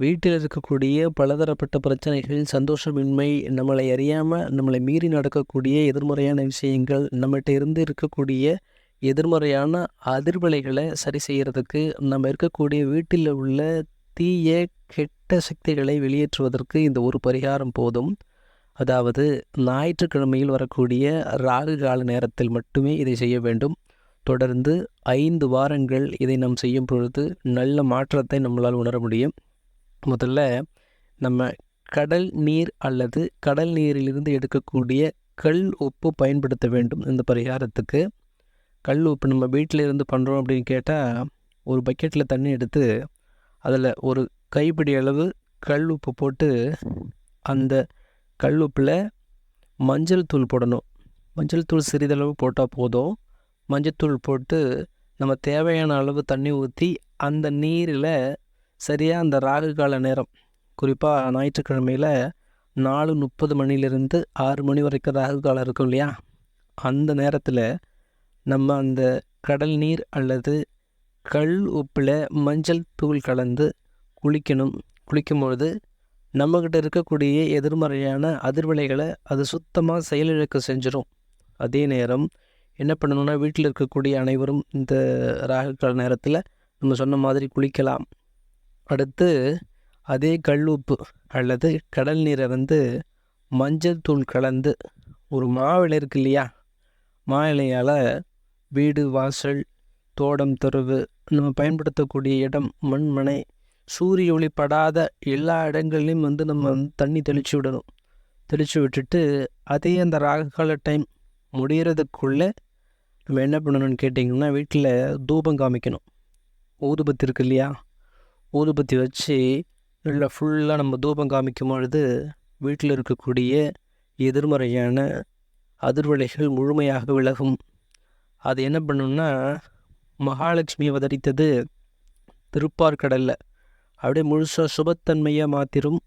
வீட்டில் இருக்கக்கூடிய பலதரப்பட்ட பிரச்சனைகள், சந்தோஷமின்மை, நம்மளை அறியாமல் நம்மளை மீறி நடக்கக்கூடிய எதிர்மறையான விஷயங்கள், நம்மகிட்ட இருந்து இருக்கக்கூடிய எதிர்மறையான அதிர்வலைகளை சரி செய்கிறதுக்கு நம்ம இருக்கக்கூடிய வீட்டில் உள்ள தீய, கெட்ட சக்திகளை வெளியேற்றுவதற்கு இந்த ஒரு பரிகாரம் போதும். அதாவது ஞாயிற்றுக்கிழமையில் வரக்கூடிய ராகு கால நேரத்தில் மட்டுமே இதை செய்ய வேண்டும். தொடர்ந்து ஐந்து வாரங்கள் இதை நாம் செய்யும் பொழுது நல்ல மாற்றத்தை நம்மளால் உணர முடியும். முதல்ல நம்ம கடல் நீர் அல்லது கடல் நீரிலிருந்து எடுக்கக்கூடிய கல் உப்பு பயன்படுத்த வேண்டும் இந்த பரிகாரத்துக்கு. கல் உப்பு நம்ம வீட்டில் இருந்து பண்ணுறோம் அப்படின்னு கேட்டால் ஒரு பக்கெட்டில் தண்ணி எடுத்து, அதில் ஒரு கைப்பிடி அளவு கல் உப்பு போட்டு, அந்த கல் உப்பில் மஞ்சள் தூள் போடணும். மஞ்சள் தூள் சிறிதளவு போட்டால் போதும். மஞ்சத்தூள் போட்டு, நம்ம தேவையான அளவு தண்ணி ஊற்றி அந்த நீரில் சரியாக அந்த ராகு கால நேரம், ஞாயிற்றுக்கிழமையில் ஞாயிற்றுக்கிழமையில 4:30 மணிலிருந்து ஆறு மணி வரைக்கும் ராகு காலம் இருக்கும் இல்லையா? அந்த நேரத்தில் நம்ம அந்த கடல் நீர் அல்லது கல் உப்பில் மஞ்சள் தூள் கலந்து குளிக்கணும். குளிக்கும்பொழுது நம்மகிட்ட இருக்கக்கூடிய எதிர்மறையான அதிர்வலைகளை அது சுத்தமாக செயலிழக்க செஞ்சிடும் அதே நேரம் என்ன பண்ணணும்னா, வீட்டில் இருக்கக்கூடிய அனைவரும் இந்த ராகு கால நேரத்தில் நம்ம சொன்ன மாதிரி குளிக்கலாம். அடுத்து அதே கல் உப்பு அல்லது கடல் நீரை வந்து மஞ்சள் தூள் கலந்து, ஒரு மாவிலை இருக்கு இல்லையா? மாவிலையால் வீடு, வாசல், தோடம், தெருவு நம்ம பயன்படுத்தக்கூடிய இடம், மண்மனை சூரிய ஒளி படாத எல்லா இடங்கள்லையும் வந்து நம்ம வந்து தண்ணி தெளித்து விடணும். தெளித்து விட்டுட்டு, அதே அந்த ராககால டைம் முடிகிறதுக்குள்ளே நம்ம என்ன பண்ணணும்னு கேட்டிங்கன்னா, வீட்டில் தூபம் காமிக்கணும். ஊதுபத்தி இருக்கு இல்லையா? ஊதுபத்தி வச்சு நல்லா ஃபுல்லாக நம்ம தூபம் காமிக்கும் பொழுது, வீட்டில் இருக்கக்கூடிய எதிர்மறையான அதிர்வலைகள் முழுமையாக விலகும். அது என்ன பண்ணும்னா, மகாலட்சுமி அவதரித்தது திருப்பார்கடலில் அப்படியே முழுசாக சுபத்தன்மையாக மாத்திரும்.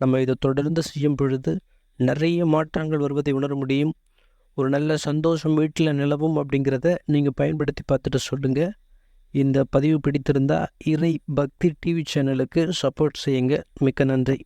நம்ம இதை தொடர்ந்து செய்யும் பொழுது, நிறைய மாற்றங்கள் வருவதை உணர முடியும். ஒரு நல்ல சந்தோஷம் வீட்டில் நிலவும் அப்படிங்கிறத நீங்கள் பயன்படுத்தி பார்த்துட்டு சொல்லுங்கள் இந்த பதிவு பிடித்திருந்தா, இறை பக்தி டிவி சேனலுக்கு சப்போர்ட் செய்யுங்க. மிக்க நன்றி.